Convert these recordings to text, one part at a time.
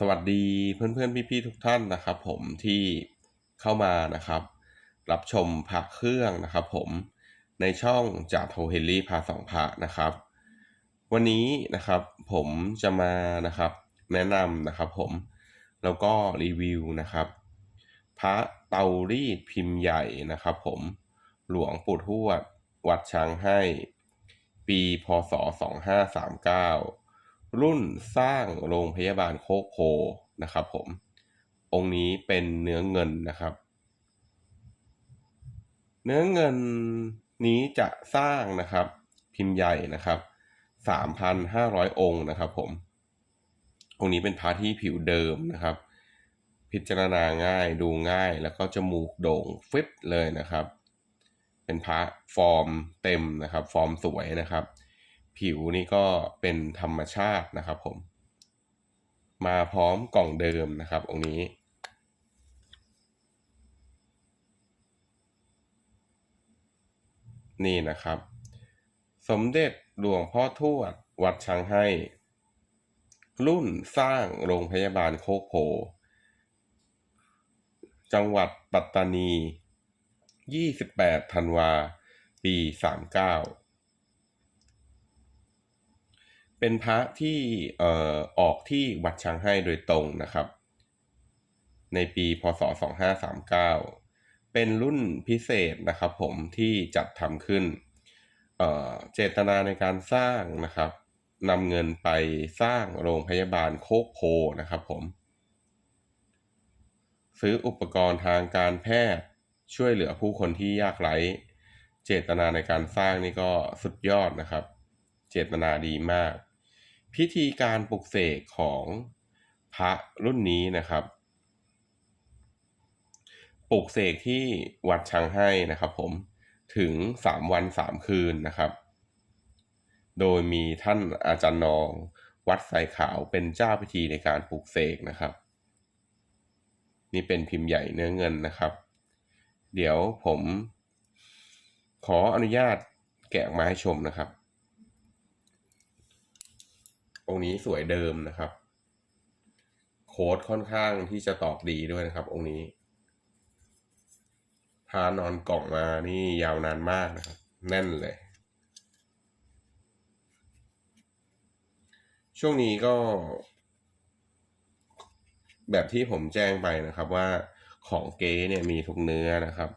สวัสดีเพื่อนๆพี่ๆทุกท่านนะครับ ผมที่เข้ามานะครับ รับชมพระเครื่องนะครับ ผมในช่องจากโทเฮลลี่พาสองพระนะครับ วันนี้นะครับผมจะมานะครับ แนะนำนะครับ ผมแล้วก็รีวิวนะครับ พระเตารีดพิมพ์ใหญ่นะครับ ผมหลวงปู่ทวด วัดช้างให้ ปีพศ2539 รุ่นสร้างโรงพยาบาลโคโพนะครับผม องค์นี้เป็นเนื้อเงินนะครับ เนื้อเงินนี้จะสร้างนะครับ พิมพ์ใหญ่นะครับ3,500 องค์นะครับผม องค์นี้เป็นพระที่ผิวเดิมนะครับ พิจารณาง่ายดูง่ายแล้วก็จมูกโด่งฟิบเลยนะครับ เป็นพระฟอร์มเต็มนะครับ ฟอร์มสวยนะครับ ผิวนี่ก็เป็นธรรมชาตินะครับผม มาพร้อมกล่องเดิมนะครับ องค์นี้ นี่นะครับ สมเด็จหลวงพ่อทวด วัดช้างให้ รุ่นสร้างโรงพยาบาลโคกโพจังหวัดปัตตานี 28 ธันวา ปี 39 เป็นพระที่เอ่อออกที่วัดช้างให้โดยตรงนะครับ ในปีพศ 2539 เป็นรุ่นพิเศษนะครับผมที่จัดทำขึ้นเอ่อเจตนาในการสร้างนะครับนำเงินไปสร้างโรงพยาบาลโคกโพนะครับผม ซื้ออุปกรณ์ทางการแพทย์ช่วยเหลือผู้คนที่ยากไร้ เจตนาในการสร้างนี่ก็สุดยอดนะครับ เจตนาดีมาก พิธีการปลุกเสกของพระรุ่นนี้นะครับ ปลุกเสกที่วัดช้างให้นะครับ ผมถึงสามวันสามคืนนะครับ โดยมีท่านอาจารย์นอง วัดไสขาวเป็นเจ้าพิธีในการปลุกเสกนะครับ นี่เป็นพิมพ์ใหญ่เนื้อเงินนะครับ เดี๋ยวผมขออนุญาตแกะออกมาให้ชมนะครับ องค์นี้สวยเดิมนะครับ โค้ดค่อนข้างที่จะตอบดีด้วยนะครับ องค์นี้พานอนกล่องมานี่ยาวนานมากนะครับ แน่นเลย ช่วงนี้ก็ แบบที่ผมแจ้งไปนะครับว่าของเก๊เนี่ยมีทุกเนื้อนะครับ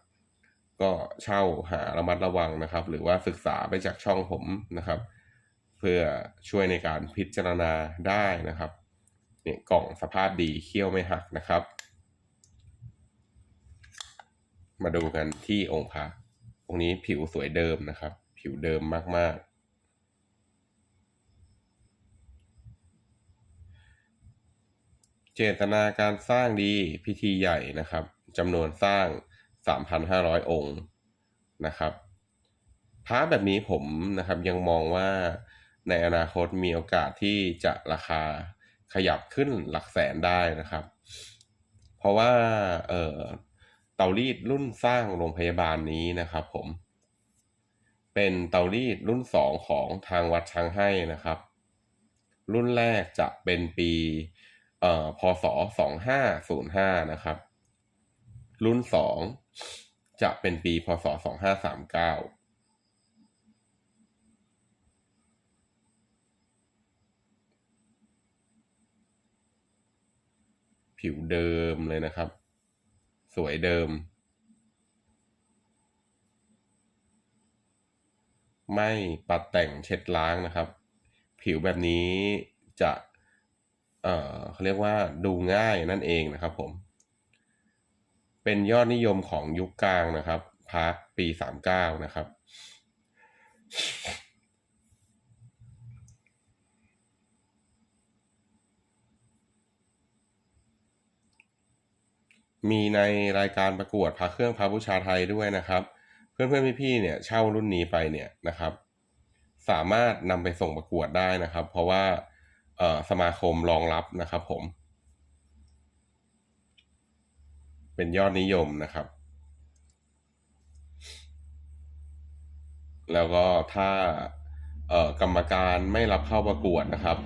ก็เช่าหาระมัดระวังนะครับ หรือว่าศึกษาไปจากช่องผมนะครับ เพื่อช่วยในการพิจารณาได้นะครับเนี่ยกล่องสภาพดีเคี้ยวไม่หักนะครับ มาดูกันที่องค์พระองค์นี้ผิวสวยเดิมนะครับ ผิวเดิมมากๆเจตนาการสร้างดีพิธีใหญ่นะครับจำนวนสร้าง 3,500 องค์นะครับพระแบบนี้ผมนะครับยังมองว่า ในอนาคตมีโอกาสที่จะราคาขยับขึ้นหลักแสนได้นะครับ เพราะว่าเเตารีดรุ่นสร้างโรงพยาบาลนี้นะครับ ผม เป็นเตารีดรุ่นสองของทางวัดช้างให้นะครับ รุ่นแรกจะเป็นปีพศ2505นะครับ รุ่นสองจะเป็นปีพศ2539 ผิวเดิมเลยนะครับ สวยเดิม ไม่ปัดแต่งเช็ดล้างนะครับ ผิวแบบนี้จะ เอ่อเขาเรียกว่าดูง่ายนั่นเองนะครับผม เป็นยอดนิยมของยุคกลางนะครับพาร์คปีสามเก้านะครับ มีในรายการประกวดพระเครื่องพระบูชาไทยด้วยนะครับ เพื่อนเพื่อนพี่ๆเนี่ยเช่ารุ่นนี้ไปเนี่ยนะครับ สามารถนำไปส่งประกวดได้นะครับ เพราะว่าเออสมาคมรองรับนะครับผม เป็นยอดนิยมนะครับ แล้วก็ถ้าเออกรรมการไม่รับเข้าประกวดนะครับ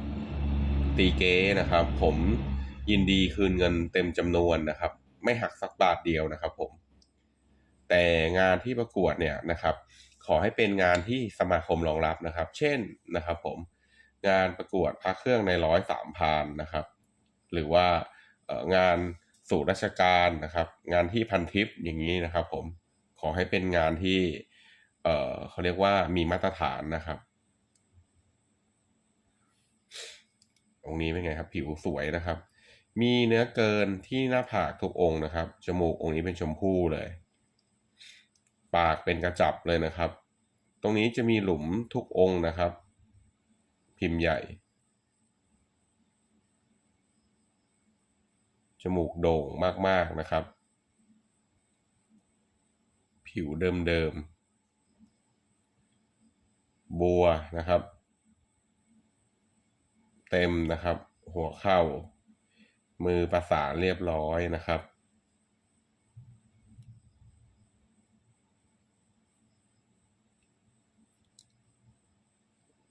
ตีเก้นะครับ ผมยินดีคืนเงินเต็มจำนวนนะครับ ไม่หักสักบาทเดียวนะครับผม แต่งานที่ประกวดเนี่ยนะครับ ขอให้เป็นงานที่สมาคมรองรับนะครับ เช่นนะครับผมงานประกวดพระเครื่องในร้อยสามพานนะครับ หรือว่างานสู่ราชการนะครับ งานที่พันทิปอย่างนี้นะครับ ผมขอให้เป็นงานที่เอ่อเขาเรียกว่ามีมาตรฐานนะครับองนี้เป็นไงครับ ผิวสวยนะครับ มีเนื้อเกินที่หน้าผากทุกองค์นะครับ จมูกองค์นี้เป็นชมพู่เลย ปากเป็นกระจับเลยนะครับ ตรงนี้จะมีหลุมทุกองค์นะครับ พิมพ์ใหญ่ จมูกโด่งมากๆนะครับ ผิวเดิมๆ บัวนะครับ เต็มนะครับ หัวเข้า มือประสานเรียบร้อยนะครับ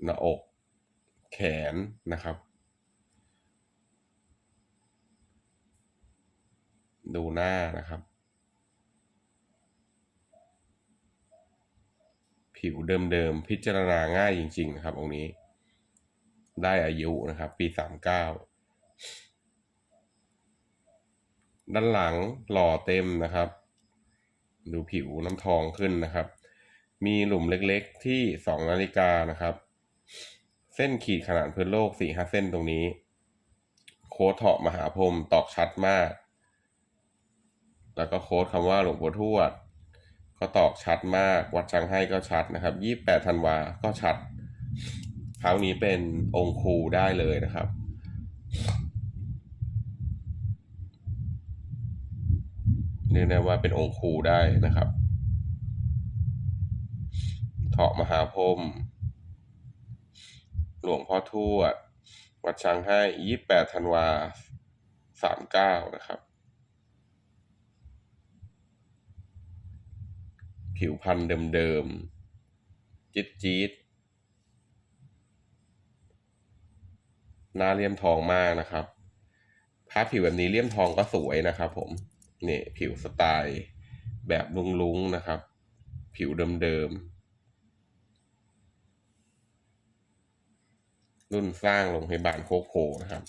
หน้าอก แขนนะครับ ดูหน้านะครับ ผิวเดิมๆ พิจารณาง่ายจริง ๆ นะครับองค์นี้ ได้อายุนะครับ ปีสามเก้า ด้านหลังหล่อเต็มนะครับ ดูผิวน้ำทองขึ้นนะครับ มีหลุมเล็กๆที่สองนาฬิกานะครับ เส้นขีดขนาดพื้นโลกสี่ห้าเส้นตรงนี้ โค้ดเถาะมหาพรมตอกชัดมาก แล้วก็โค้ดคำว่าหลวงปู่ทวด ก็ตอกชัดมาก วัดชังให้ก็ชัดนะครับยี่แปดธันวาก็ชัดคราวนี้เป็นองค์ครูได้เลยนะครับ เรียกได้ว่าเป็นองค์ครูได้นะครับ เถาะมหาพรมหลวงพ่อทวด วัดช้างให้ยี่แปดธันวาสามเก้านะครับ ผิวพันธุ์เดิมๆจี๊ดจี๊ดหน้าเลี่ยมทองมากนะครับพระผิวแบบนี้เลี่ยมทองก็สวยนะครับผม นี่ยผิวสไตล์แบบลุงๆนะครับ ผิวเดิมๆ รุ่นสร้างโรงพยาบาลโคกโพนะครับ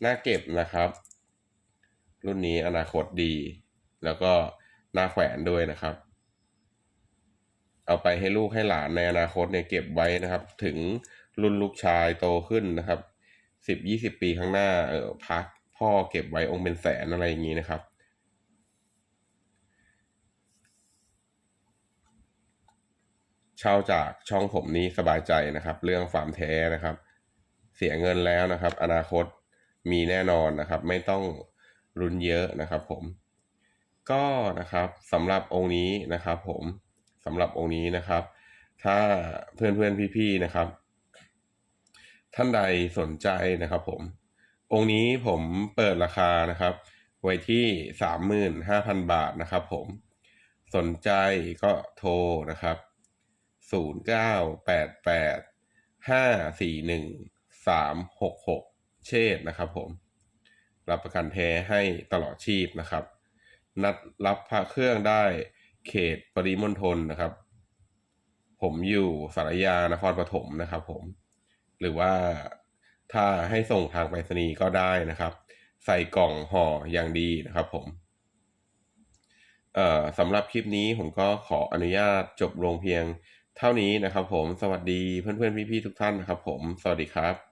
หน้าเก็บนะครับ รุ่นนี้อนาคตดี แล้วก็หน้าแขวนด้วยนะครับ เอาไปให้ลูกให้หลานในอนาคตเนี่ยเก็บไว้นะครับ ถึงรุ่นลูกชายโตขึ้นนะครับสิบยี่สิบปีข้างหน้าเออพักพ่อเก็บไว้องค์เป็นแสนอะไรอย่างนี้นะครับ เช่าจากช่องผมนี้สบายใจนะครับ เรื่องฟาร์มแท้นะครับ เสียเงินแล้วนะครับ อนาคตมีแน่นอนนะครับ ไม่ต้องรุนเยอะนะครับผมก็นะครับสำหรับองค์นี้นะครับ ผมสำหรับองค์นี้นะครับ ถ้าเพื่อนเพื่อนพี่ๆนะครับ ท่านใดสนใจนะครับผม องค์นี้ผมเปิดราคานะครับ ไว้ที่สามหมื่นห้าพันบาทนะครับ ผมสนใจก็โทรนะครับ ศูนย์เก้าแปดแปดห้าสี่หนึ่งสามหกหกเชษนะครับผม รับประกันแท้ให้ตลอดชีพนะครับ นัดรับพระเครื่องได้เขตปริมณฑลนะครับ ผมอยู่สารยานครปฐมนะครับผม หรือว่าถ้าให้ส่งทางไปรษณีย์ก็ได้นะครับ ใส่กล่องห่ออย่างดีนะครับผมเอ่อสำหรับคลิปนี้ผมก็ขออนุญาตจบลงเพียง เท่านี้นะครับผมสวัสดีเพื่อนๆพี่ๆทุกท่านนะครับผม สวัสดีครับ